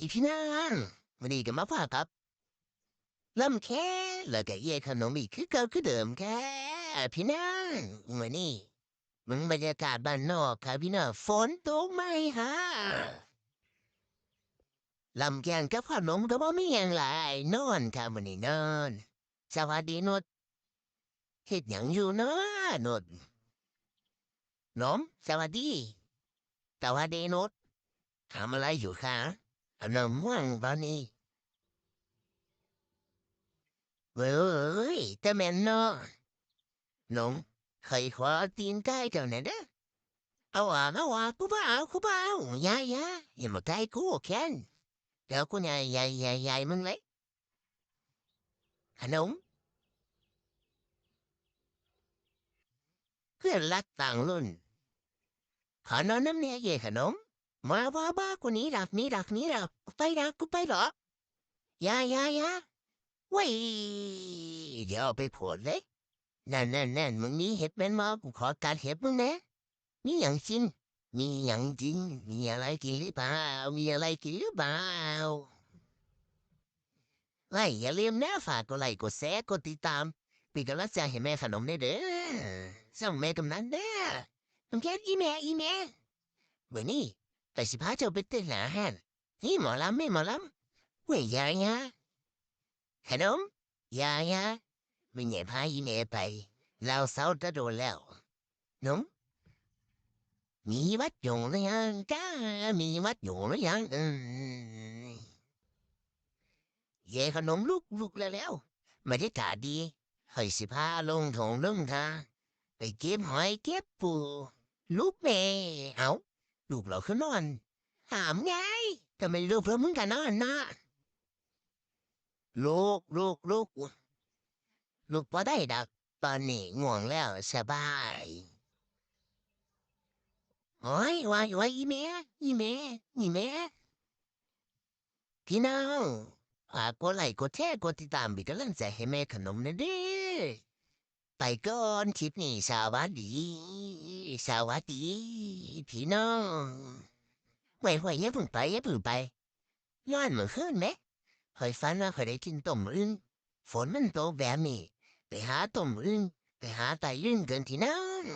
อีพี่นางวันนี้ก็มาพาครับลำแค่แล้วก็เย่ขนมอีกคือเก่าคือเดิมแค่พี่นางวันนี้มึงบรรยากาศบ้านนอกครับพี่น้องฝนตกไหมฮะลำแกงกับขนมก็บ่มีอย่างไรนอนครับวันนี้นอน สวัสดีนุชเฮ็ดหยังอยู่เนาะนุชหนมสวัสดีสวัสดีนุชทำอะไรอยู่คะ ขนมว่างตอนนี้เว้ยแต่แม่นเนาะหนมเคยขอตีนไก่เจ้าไหนอยเด้อเอาอ่ะเอาบ้าบ้าเอาอย่าอย่าอย่ามาใกล้กูแค้นเดี๋ยวกูใหญ่ใหญ่ใหญ่ใหญ่มึงเลยขนมเพื่อนรักต่างรุ่นขอนอนน้ำเนี่ยเย่ขนมมาบ้าบ้ากูหนี้ดักหนี้หนี้ดักไปดักกูไปเหรอยายายาเว้ยเดี๋ยวไปผดเลยนั่นนั่นนั่นมึงนี้เห็ดเป็นมากูขอการเห็ดมึงนะมีอย่างจริงมีอย่างจริง มีอะไรกินหรือเปล่ามีอะไรกินหรือเปล่าไล่อย่าลืมนะฝากกดไลค์กดแชร์กดติดตามป็นกำลังใจให้แม่ขนมได้เด้อส่งแม่กำนันเด้อต้องแค่อีแม่อีแม่เมื่อนี้ แต่สิพาเจ้าไปเต้นหนาแฮนนี่หมอลำไม่หมอลำเว้ยยายะขนมยายะไม่ใหญ่พาอีเมไปเราเศร้าจะโดนแล้วนมมีวัดอยู่หรือยังจ้ามีวัดอยู่หรือยังอืมเย่ขนมลุกลุกแล้วแล้วบรรยากาดีเฮ้ยสิพาลงถงลงทางไปเก็บหอยเก็บปูลูกแม่เอา ลูกเราคือนอนถามไงทำไมลูกเรามึงกันนอนนะลูกลูกลูกลูกพอได้ดักตอนนี้ง่วงแล้วสบายโอ้ยว่าอยู่ว่าอีเมอีเมอีเมพี่น้องฝากกดไลค์กดแชร์กดติดตามเป็นกำลังใจให้แม่ขนมนะเด้อไปก่อนคลิปนี้สวัสดี สวัสดีพี่น้องไว้ไว้อย่าเพึ่งไปอย่าเพึ่งไปย้อนเมื่อคืนไหมคอยฝันว่าคอยได้กินต้มอึ่งฝนมันตกแบบนี้ไปหาต้มอึ่งไปหาไตยึ่งกันที่นั่น